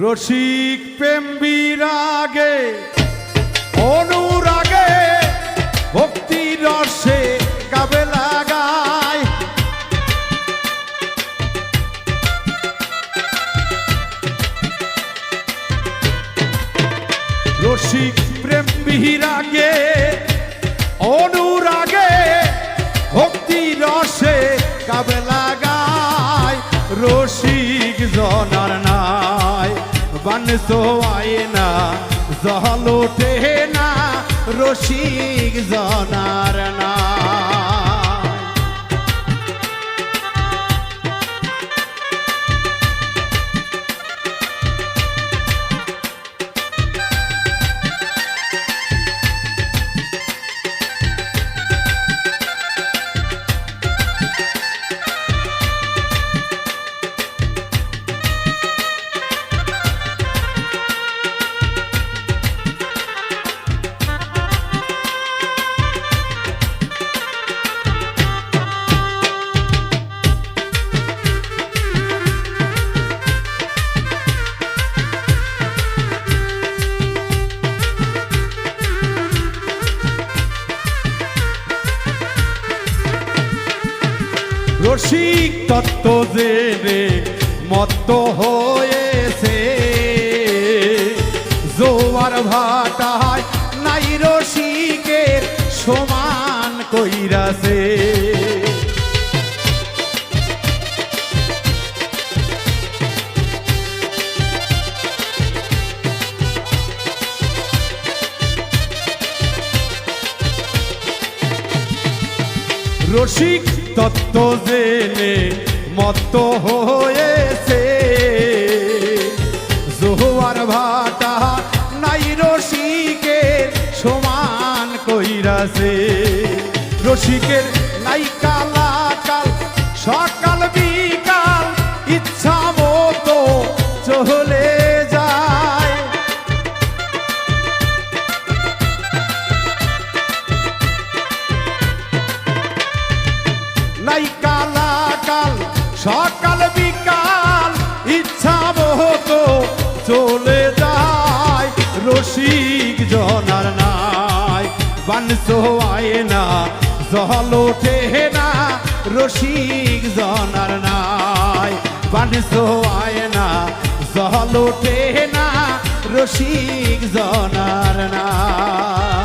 রসিক প্রেম বিরাগে অনুরাগে, ভক্তি রসে গাবে লাগায়। রসিক প্রেম বিরাগে অনুরাগে, ভক্তি রসে গাবে লাগায়। রসিক জনার বানসো আয়না জহল ওঠে না রসিক জনার নাই রসিক তত্ত্ব জেনে মত্ত হয়েছে। জোয়ার ভাটায় রসিক তত্ত্ব জেনে মত হয়েছে। জোয়ার ভাটা নাই রসিকের সমান কইরাছে। রসিকের নাই কালা কাল সকাল বিকাল সকাল, বিকাল ইচ্ছা মতো চলে যায়। রসিক জনার নাই, বানসো আয়না জল ওঠে না, রসিক জনার নাই, বানসো আয়না জল ওঠে না, রসিক জনার নাই।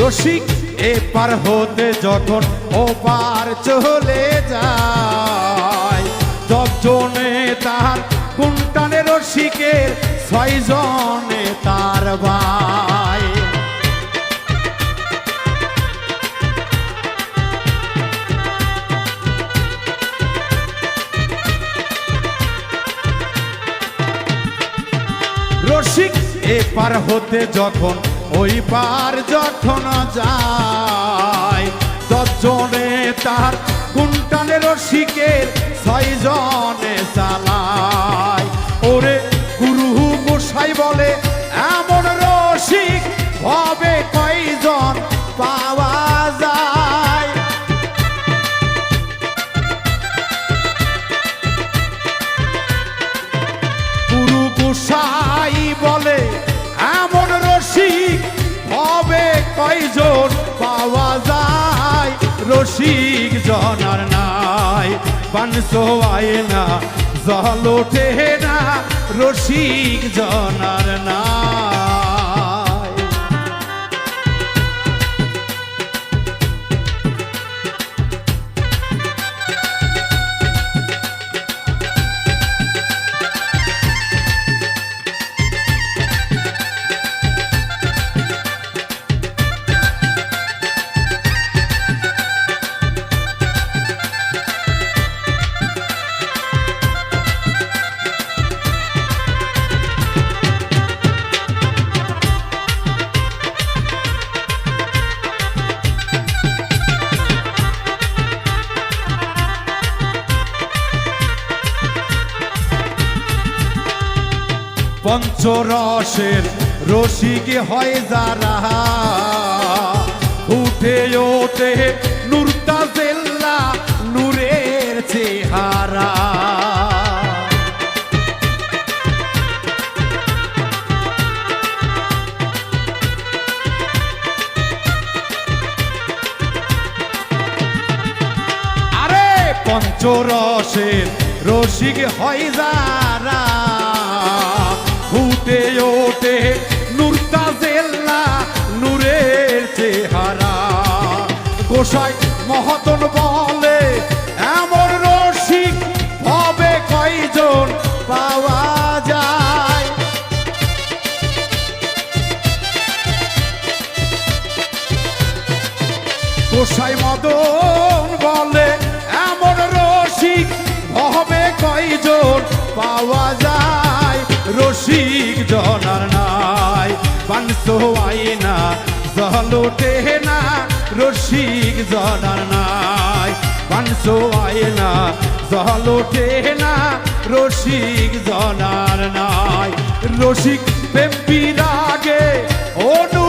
রসিক, এপার হতে যখন ওপার চলে যায় দশজনে তার কুন্টানে রসিকের ছয়জনে তার ভাই। রসিক, এপার হতে যখন ওই পার যখন যায় দশজনে তার কুন্টানের রসিকের ছয়জনে পানসো আয়না জল ওঠে না রসিক জনার নাই পঞ্চরসের রসিক হয় যারা। উঠে ওঠে নুরতা জেল্লা নূরের চেহারা। আরে রসিক হয় যারা। ফুটে ওঠে নুরতা জেল্লা নূরের চেহারা। গোসাই মহতন বলে, এমন রসিক হবে কয়জন পাওয়া যায়? গোসাই মদন আইনা জলোটে না, রসিক জনার নাই। পাঁচশো আইনা জলোটে না, রসিক জনার নাই। রসিক প্রেম বিরাগে অনুরাগে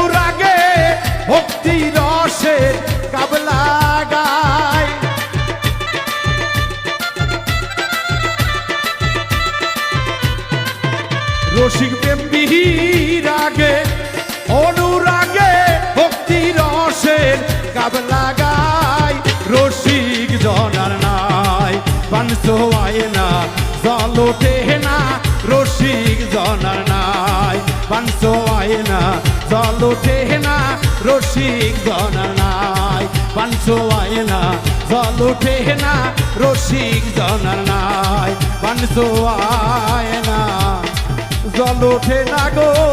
গায় রসিক জনার নাই পাঁচশো আয়না জল ওঠে না, রসিক জনার নাই পাঁচশো আয়না জল ওঠে না, রসিক জনার নাই পাঁচশো আয়না জল ওঠে না, রসিক জনার নাই পাঁচশো আয়না জল ওঠে না গো।